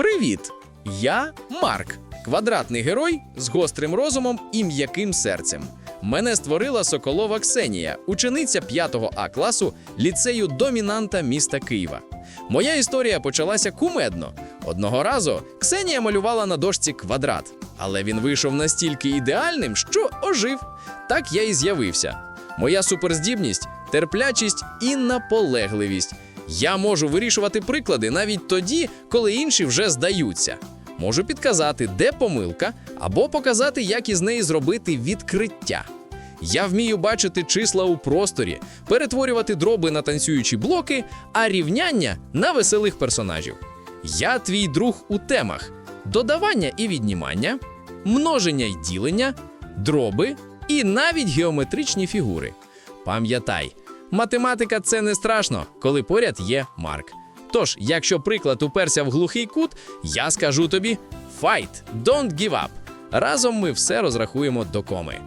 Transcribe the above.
Привіт! Я Марк, квадратний герой з гострим розумом і м'яким серцем. Мене створила Соколова Ксенія, учениця 5 А класу ліцею домінанта міста Києва. Моя історія почалася кумедно. Одного разу Ксенія малювала на дошці квадрат, але він вийшов настільки ідеальним, що ожив. Так я і з'явився. Моя суперздібність терплячість і наполегливість. Я можу вирішувати приклади навіть тоді, коли інші вже здаються. Можу підказати, де помилка, або показати, як із неї зробити відкриття. Я вмію бачити числа у просторі, перетворювати дроби на танцюючі блоки, а рівняння на веселих персонажів. Я твій друг у темах: додавання і віднімання, множення й ділення, дроби і навіть геометричні фігури. Пам'ятай, математика це не страшно, коли поряд є Марк. Тож, якщо приклад уперся в глухий кут, я скажу тобі: fight, don't give up. Разом ми все розрахуємо до коми.